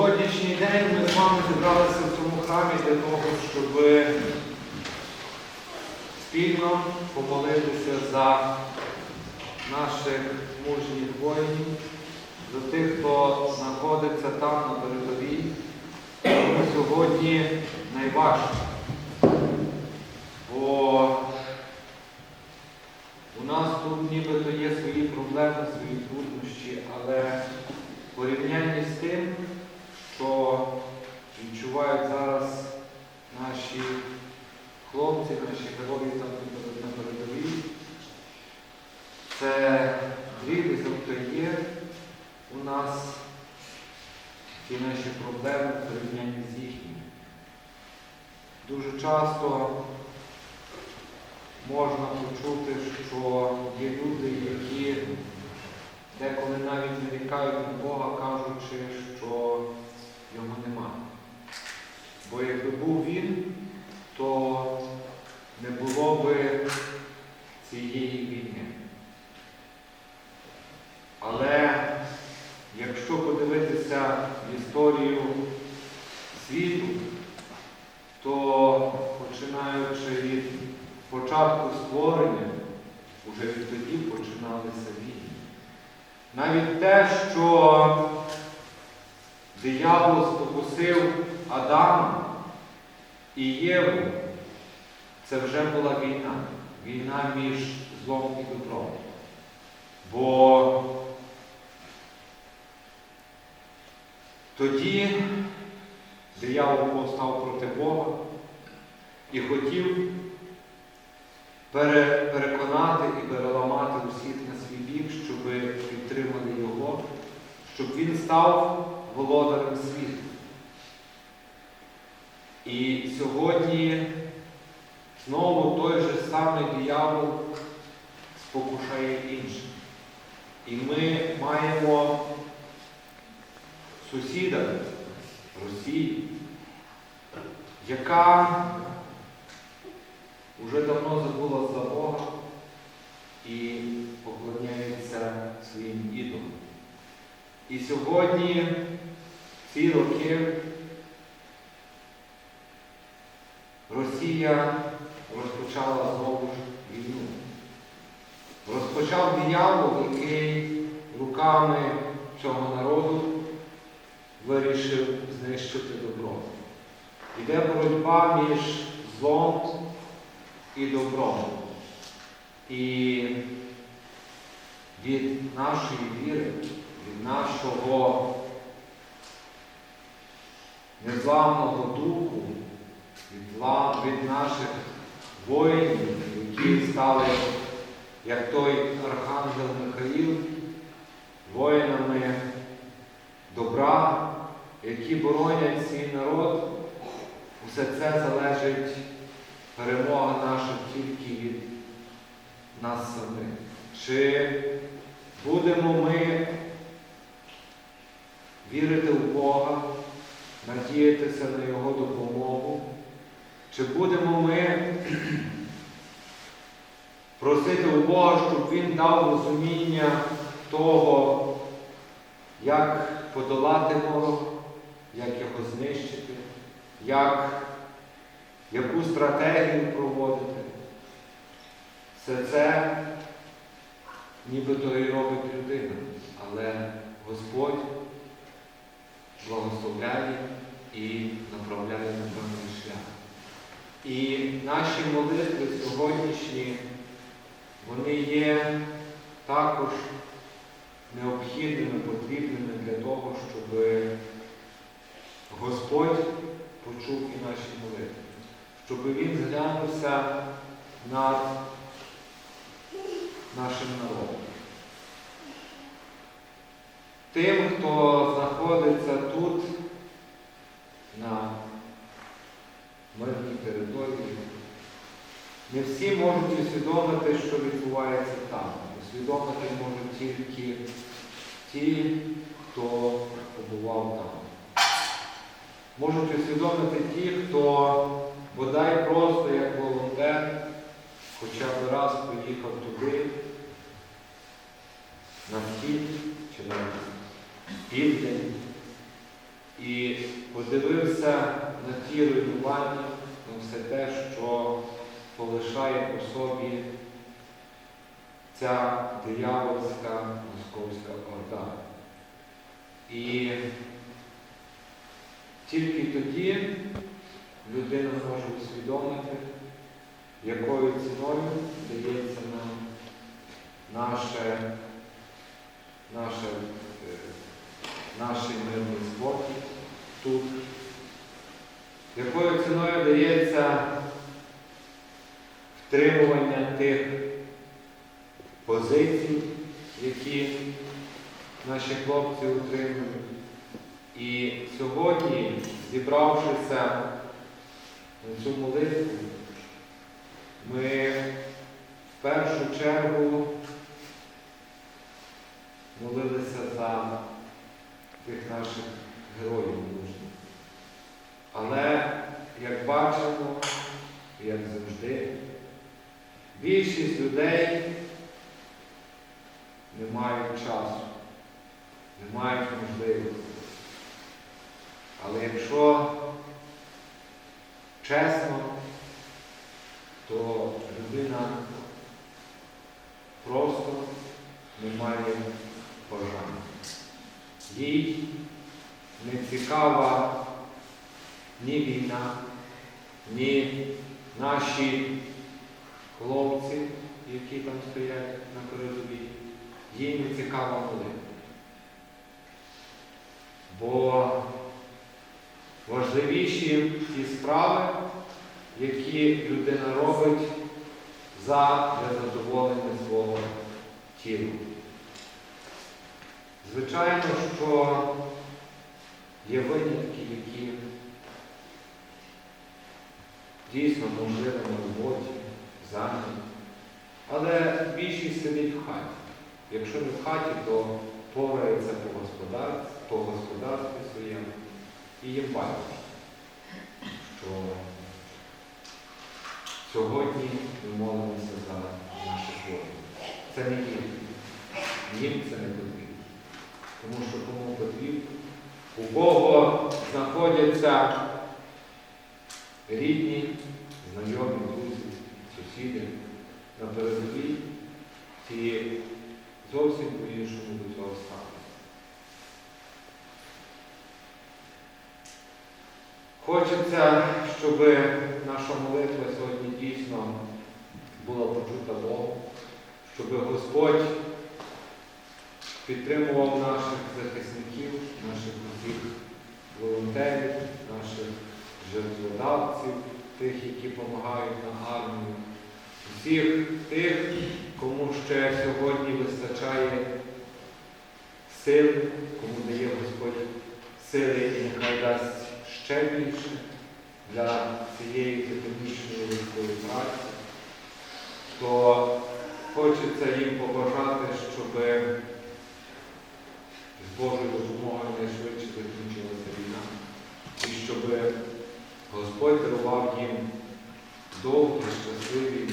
Сьогоднішній день ми з вами зібралися в цьому храмі для того, щоб спільно помолитися за наших мужніх воїнів, за тих, хто знаходиться там на передовій. Тому сьогодні найважче. Бо у нас тут нібито є свої проблеми, свої труднощі, але в порівнянні з тим, що відчувають зараз наші хлопці, наші герої там на передовій, це дріб'язок, то є у нас ті наші проблеми в порівнянні з їхніми. Дуже часто можна почути, що є люди, які деколи навіть нарікають на Бога, кажучи, що його нема. Бо якби був він, то не було би цієї війни. Але якщо подивитися в історію світу, то починаючи від початку створення, уже відтоді починалися війни. Навіть те, що диявол спокусив Адама і Єву, це вже була війна. Війна між злом і добром. Бо тоді диявол повстав проти Бога і хотів переконати і переламати усіх на свій бік, щоб підтримали його, щоб він став володарем світу. І сьогодні знову той же самий диявол спокушає інших. І ми маємо сусіда Росії, яка Розпочав диявол, який руками цього народу вирішив знищити добро. Іде боротьба між злом і добром. І від нашої віри, від нашого незламного духу, від, від наших воїнів, які стали, як той архангел Михаїл, воїнами добра, які боронять свій народ, усе це залежить перемога наша тільки від нас самих. Чи будемо ми вірити в Бога, надіятися на Його допомогу? Чи будемо ми просити у Бога, щоб Він дав розуміння того, як подолати ворог, як його знищити, як, яку стратегію проводити? Все це нібито і робить людина, але Господь благословляє і направляє на певний шлях. І наші молитви сьогоднішні, вони є також необхідними, потрібними для того, щоб Господь почув і наші молитви, щоб Він зглянувся над нашим народом. Тим, хто знаходиться тут, не всі можуть усвідомити, що відбувається там. Усвідомити можуть тільки ті, хто побував там. Можуть усвідомити ті, хто бодай просто як волонтер хоча б раз поїхав туди, на схід чи на південь і подивився на ті руйнування, на все те, що полишає по собі ця диявольська московська орда. І тільки тоді людина може усвідомити, якою ціною дається нам наше, наше, е, наш мирний спокій тут, якою ціною дається втримування тих позицій, які наші хлопці утримують. І сьогодні, зібравшися на цю молитву, ми в першу чергу молилися за тих наших героїв мужніх. Але, як бачимо, як завжди, більшість людей не мають часу, не мають можливості. Але якщо чесно, то людина просто не має бажання. Їй не цікава ні війна, ні наші хлопці, які там стоять на передовій. Їй не цікава молитва. Бо важливіші ті справи, які людина робить за для задоволення свого тіла. Звичайно, що є винятки, які дійсно можливо на роботі, зайняті, але більшість сидить в хаті. Якщо не в хаті, то порається по господарстві, по господарстві своєму і їм бачить, що сьогодні ми молимося за наших воїнів. Це не їм. Їм це не потрібно. Тому що кому потрібно, у кого знаходяться рідні, знайомі, друзі, сусіди на передовій, ті зовсім по-іншому до цього ставляться. Хочеться, щоб наша молитва сьогодні дійсно була почута Богом, щоб Господь підтримував наших захисників, наших усіх волонтерів, наших жертводавців, тих, які допомагають на армію, всіх тих, кому ще сьогодні вистачає сил, кому дає Господь сили і нехай дасть ще більше для цієї титанічної людської праці, то хочеться їм побажати, щоб з Божою допомогою найшвидше закінчилася війна. І щоб Господь дарував їм довгі, щасливі.